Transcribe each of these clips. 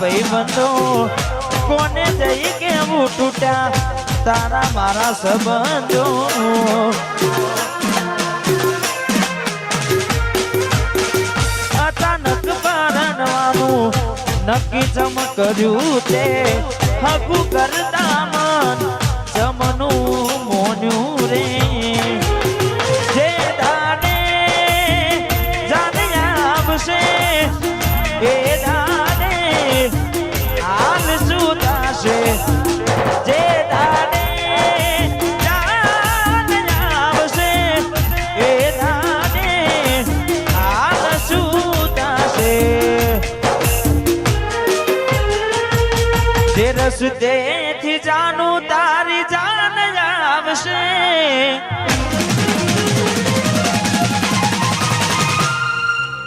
ભાઈ કોને જઈ કેવું તૂટ્યા? તારા મારા સંબંધો. અચાનક પરણવાનું નક્કી જમ કર્યું તે. હકુ કરતા મન જમનું મોન્યું રે.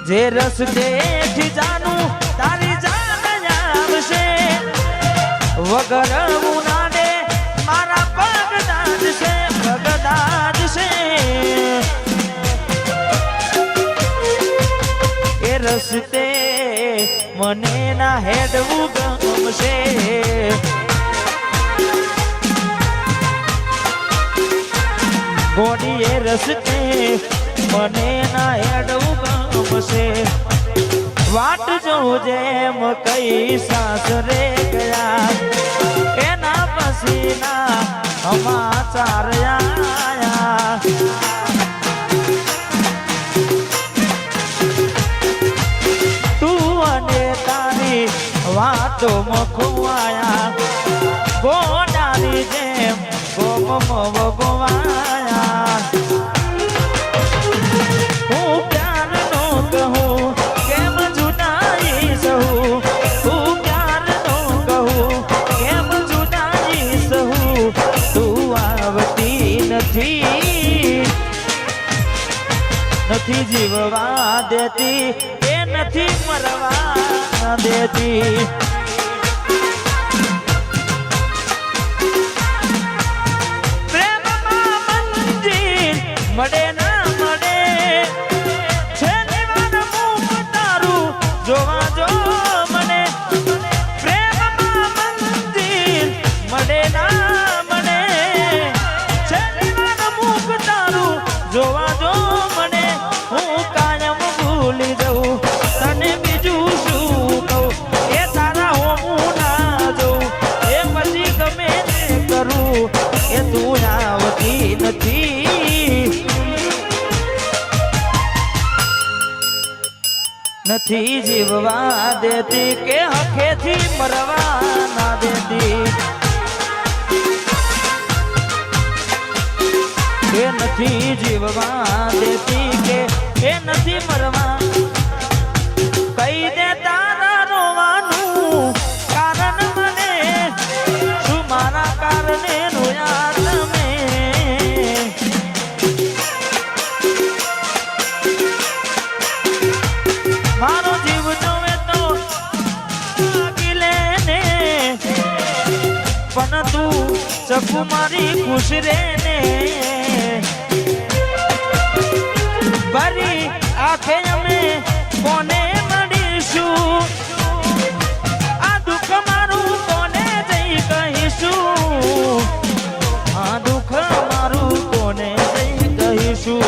જે રસ્તેથી જાનું તારી જાન આવશે. વગર ઉનાડે મારા પગ દાદશે પગ દાદશે એ રસ્તે મને ના હેડવું ગમશે. ગોડીએ રસ્તે મને ના હેડવું ગમશે. વાટ જોજે જેમ કઈ સાસરે ગયા, એના પસીના સમાચાર આયા. તું અને તારી વાતો મખવાયા, ગોડાની જેમ ગોમ વગવાયા નથી. નથી જીવવા દેતી એ નથી મરવા દેતી. પ્રેમમાં ના મળે નથી જીવવા દેતી કે હખેથી મરવા ના દેતી. એ નથી જીવવા દેતી કે એ નથી મરવા તું સકુમારી ખુશ રે ને ભરી આખે અમે કોને મળીશું? આ દુઃખ મારું કોને જઈ કહીશું? આ દુઃખ મારું કોને જઈ કહીશું?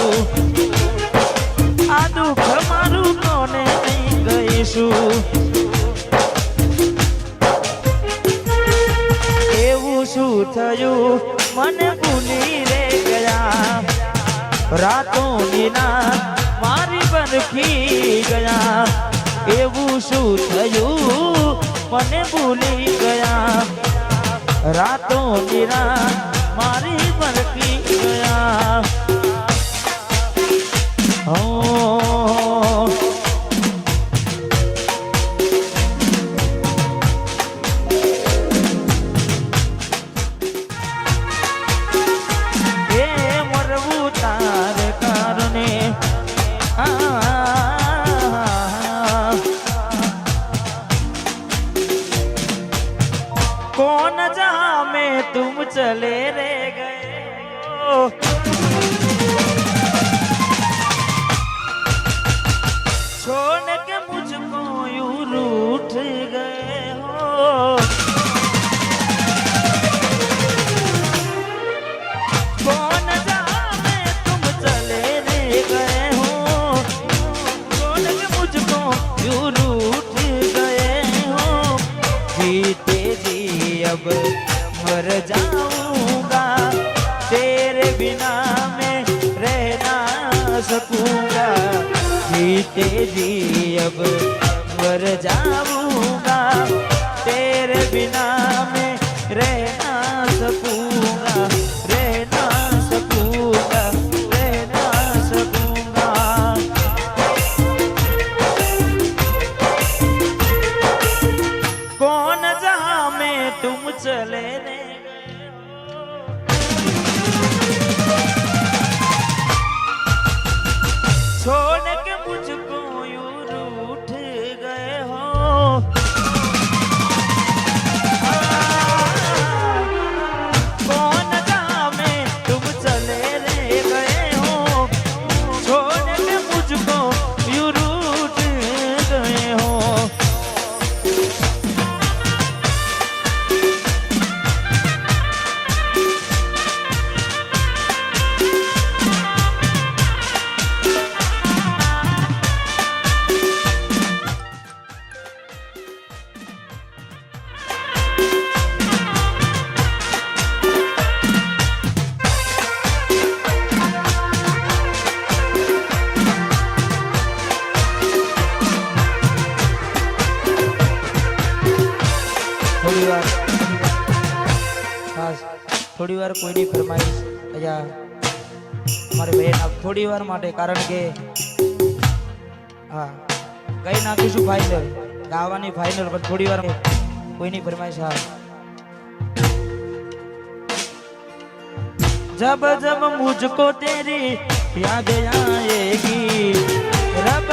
આ મારું શું મને ભૂલી રે ગયા. રાત મારી બરફી ગયા. એવું શું થયું? મને ભૂલી ગયા. રાત મારી બરફી ગયા. जाऊंगा जीते जी अब मर जाऊंगा થોડી વાર કોઈની ફરમાઈશ. અજા, મારી બહેન થોડી વાર માટે, કારણ કે, હા ગઈ નાખીશું ફાઇનલ ગાવાની ફાઇનલ પણ થોડી વાર કોઈની ફરમાઈશ, હા. जब जब मुझको तेरी याद आएगी रब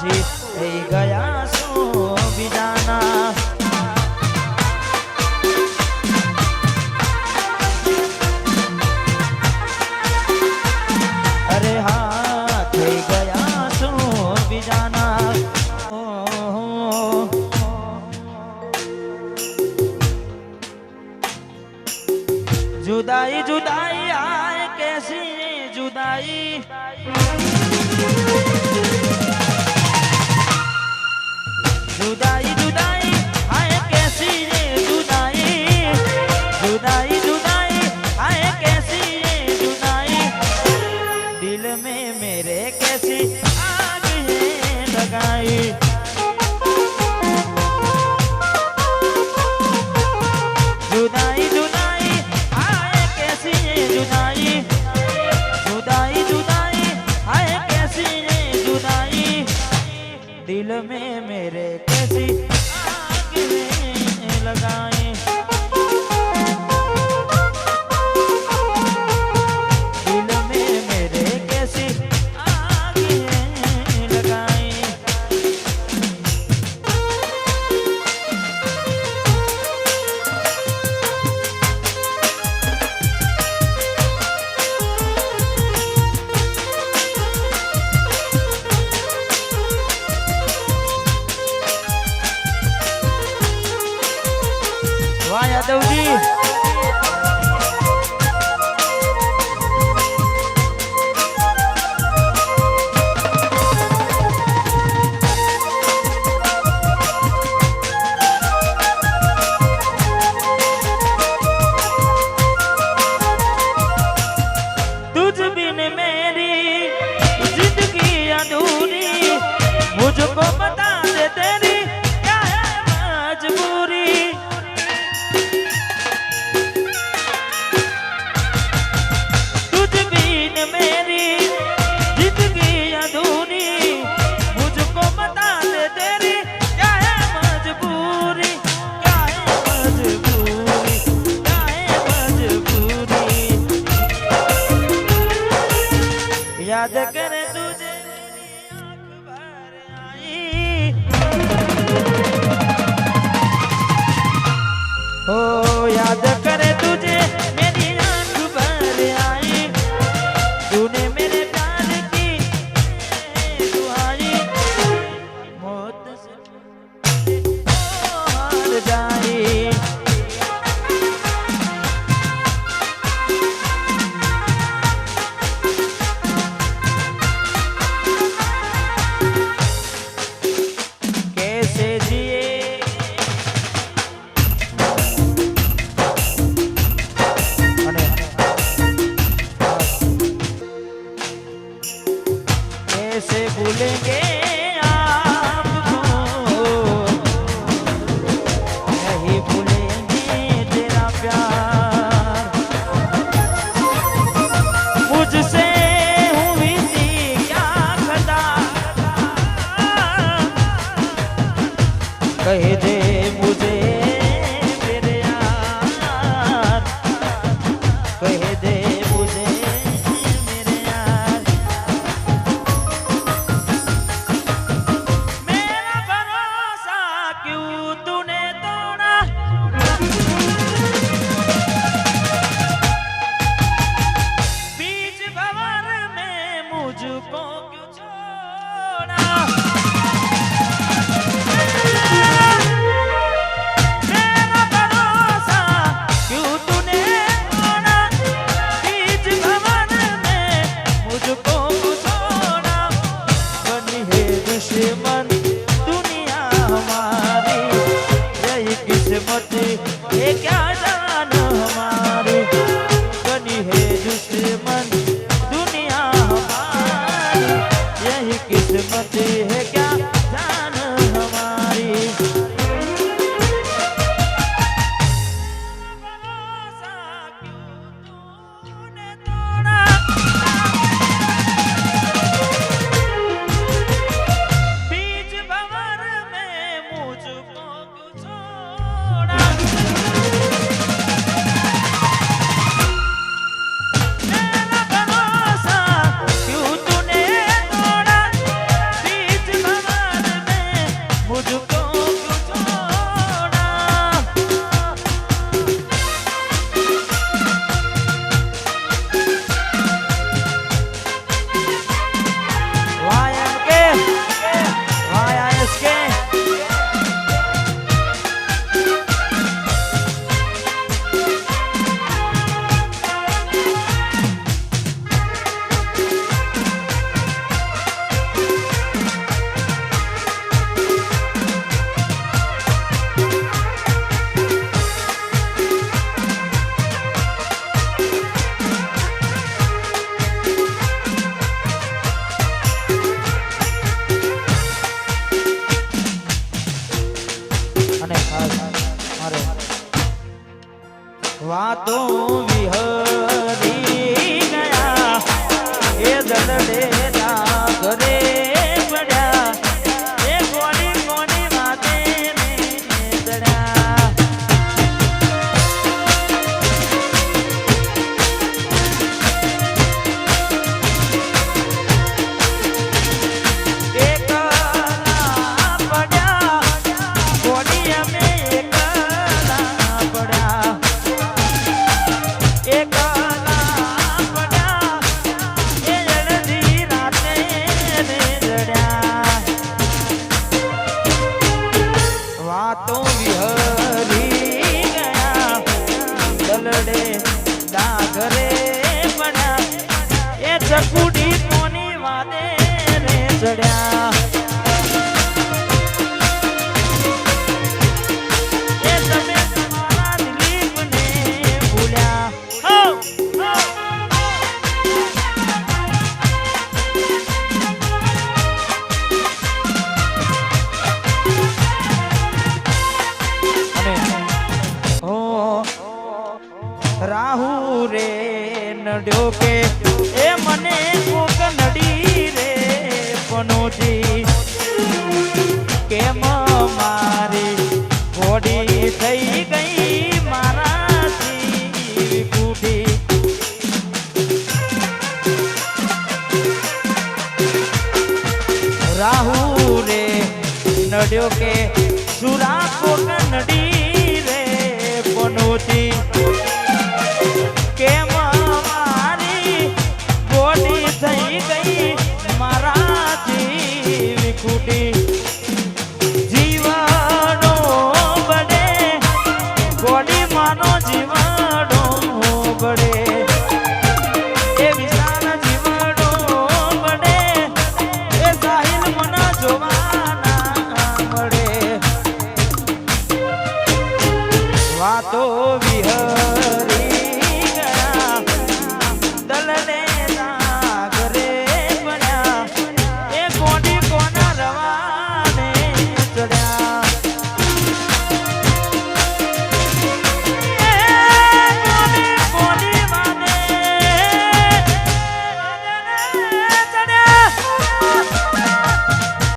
ভালোবাসি এই গায়ে કે સુરા કોક નડી